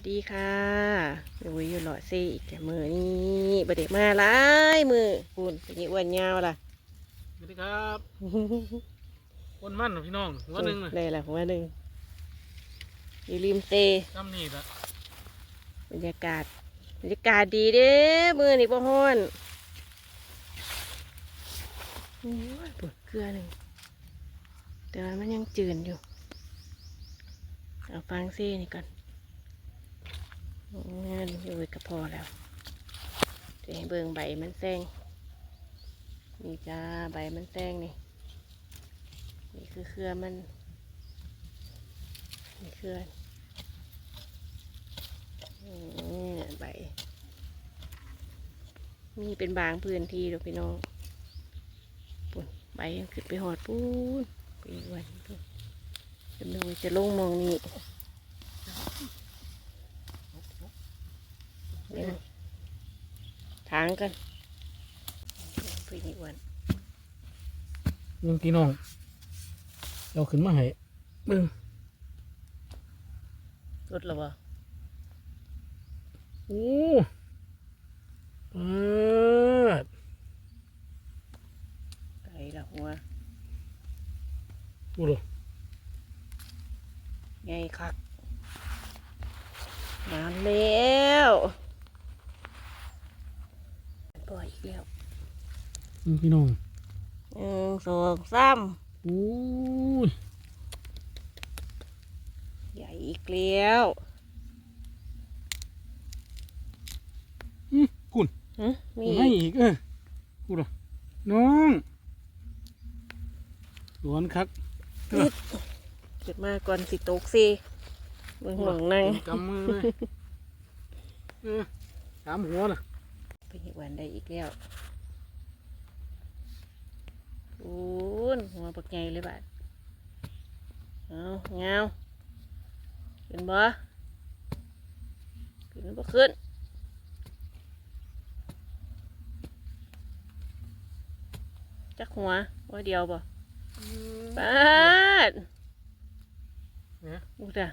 วัสดีค่ะเดี๋ยวอยู่หล่อเซอีกแต่มือนี่บไดมาหลายมือคุณเป็นยี่อ้วนยาวล่ะสวัสดีครับคนมั่นพี่น้องหัวหนึ่งน่ะเลยล่ะหัวหนึ่งอยู่ริมเซจำนี่ละบรรยากาศบรรยากาศดีเด้มือนี่บ่ฮ้อนโอ้ยปวดเกลือหนึ่งแต่ว่ามันยังจืดอยู่เอาฟังเซ่นี่ก่อน งานอยู่กับพอแล้วเดี๋ยวให้เบิ่งใบมันแซงนี่จ้าใบมันแซงนี่ นี่คือเครือมัน นี่เครือนี่ใบ มีเป็นบางพื้นที่ดอกพี่น้องปุ่นใบยังขึ้นไปหอดปูนไปอวันปุ่นจะดูจะลงมองนี่ เดี๋ยวทางกันไปอีกวันเรื่องพี่น้องเราขึ้นมาให้เบิ่งรถหรอวะโอ้เปิดไก่ละหัวดูเลยไงคักนานแล้วปล่ อยอีกแล้วเรื่องพี่น้องหนึ่งสองสามโอ้ยใหญ่อีกแล้วอื้อคุณหึมีไม่อีกอีกเออพูดเหรอน้องสวนคักเกิดมาก่อนสิตกสิเบิ่งหมองนั่งกำมือเลยเออสามหัวน่ะ ไปอีกวันได้อีกแล้วโอ้นหัวปักใหญ่เลยบาดเอาเงาขึ้นบ่ขึ้นบ่ขึ้นจักหัวว่าเดียวบ่ปาดเนี่ยอู้จ้ะ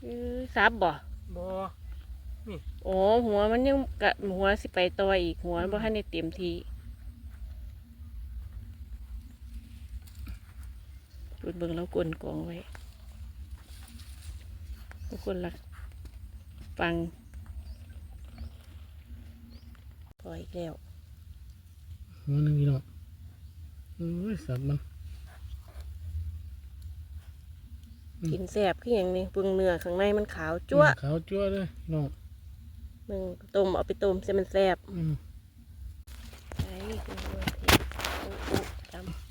เอ้ยซับบ่บอ โอ้หัวมันยังกะหัวสิไปต่ออีกหัวบ่ทันได้เต็มทีดูดเบิ่งแล้วกลนกองไว้ทุกคนละฟังพออีกแล้วหัวหนึ่งพี่น้องโอ้ยสับมัน อืม กินแสบขึ้นอหย่างนี้เบิ่งเนื้อข้างในมันขาวจั๊วะขาวจั่วเลยน้อง เบิ่งต้มเอาไปต้มใส่มันแสบอืมไอ้คุณดูสิอุ๊อุ๊จำ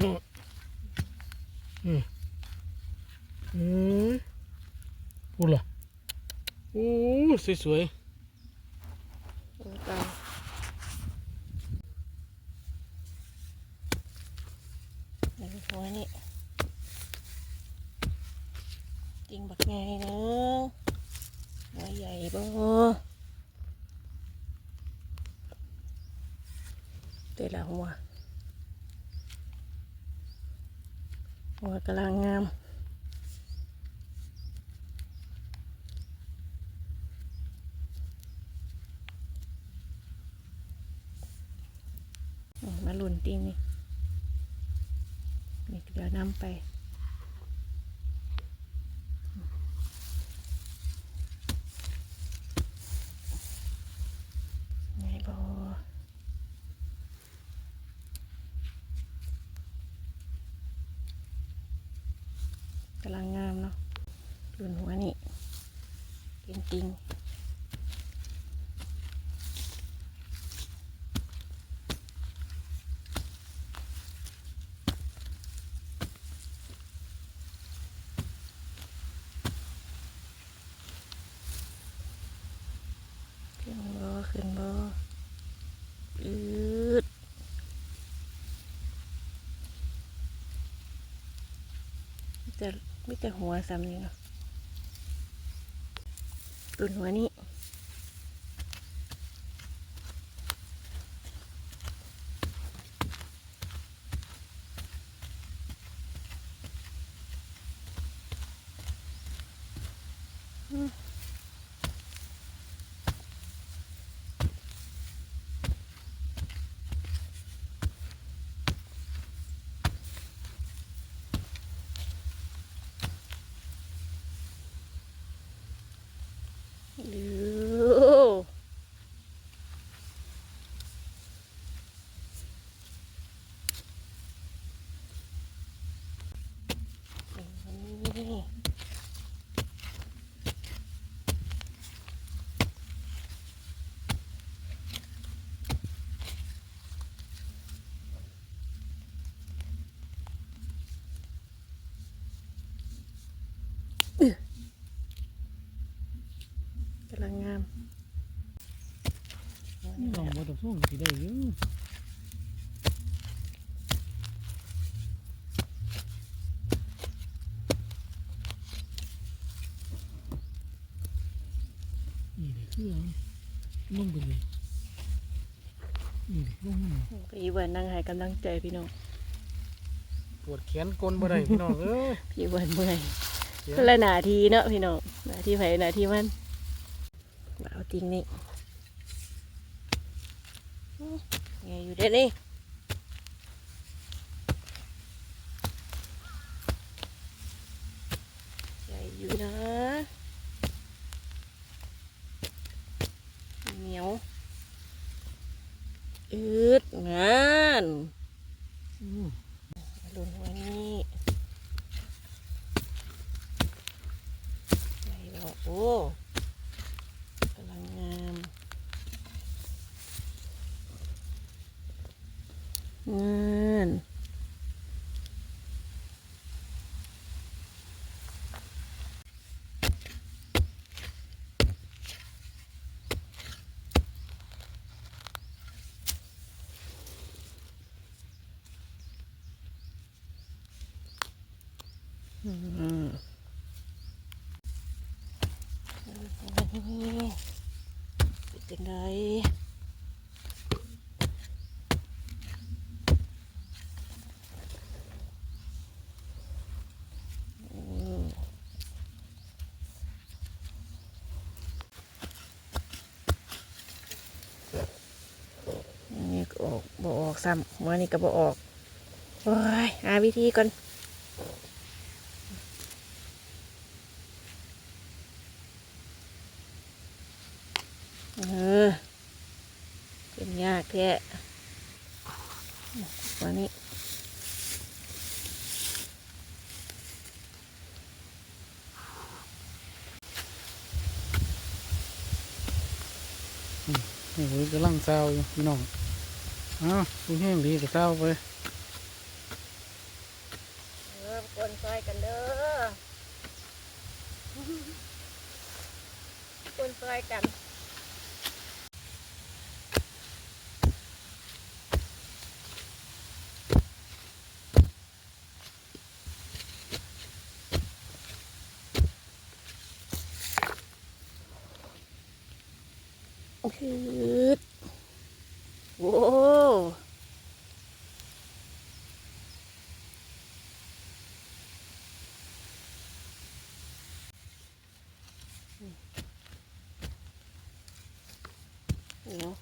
น้องอืมอืมพูดเหรอโอ้สวยเอาตามอันนี้หัวนี่ จริงบักไงเนาะหัวใหญ่บ่เดี๋ยวละหัว หัวกำลังงามมาหลุนติ้งนี่นี่เดี๋ยวนำไปไงบอากำลังงามเนาะหลุนหัวนี่ เป็นติงขึ้นบอขึ้นบออืดมีแต่มีแต่หัวซ้ำนี่เนาะ ตุนหัวนี้อืม องมาดอกส่งสิได้อยู่นี่เลยคือเอาลงไปเลยนี่เลยลงมาพี่เวิร์นนั่งให้กำลังใจพี่น้องปวดแขนกลนบ่ได้พี่น้องเอ้ยพี่เวิร์นเมื่อยเดี๋ยวคนละหนาทีเนาะพี่น้องหนาทีไผหนาทีมันเอาจริงนี่อื้อ ไงอยู่เด็ดนี่ใหญ่อยู่นะเหนียวอืดงาน อืม ลุนไว้นี่ใหญ่บอกโอ้กำลังงามงา นอืมนี่เป็นจังไดอืมอันนี่ก็ออกบ่ ออกซ้ำหัวนี่ก็บ่ออก โอ้ยหาวิธีก่อนเออเป็นยากแท้วันนี้โอ้ยกำลังเศร้าอยู่พี่น้อง อ้าวผู้แห้งดีก็เศร้าไปเริ่มกวนซอยกันเด้อกวนซอยกันคืดโอ้ เดี๋ยว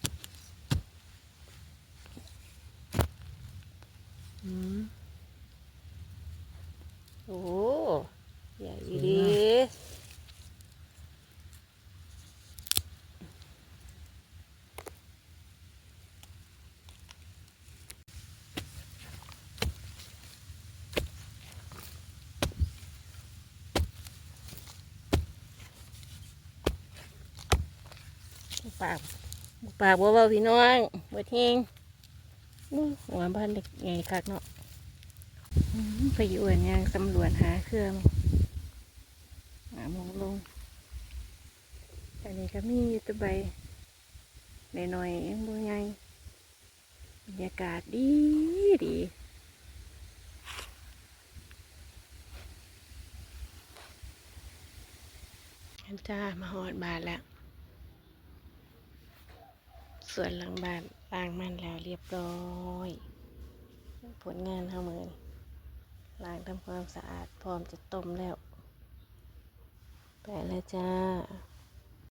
อืมโอ้ใหญ่ดีปาก ปากบัวเบาพี่น้องเบิดเฮงหัวบ้านเด็กใหญ่คักเนาะไปอยู่อันยังสำรวจหาเครื่องหามองลง อันนี้ก็มีอยู่ตะใบหน่อยๆเองบ่ใหญ่บรรยากาศดีดีอันจ้ามาหอดบานแล้ว ส่วนหลังบ้านล้างมันแล้วเรียบร้อย ผลงานเท่ามือนล้างทำความสะอาดพร้อมจะต้มแล้ว ไปแล้วจ้า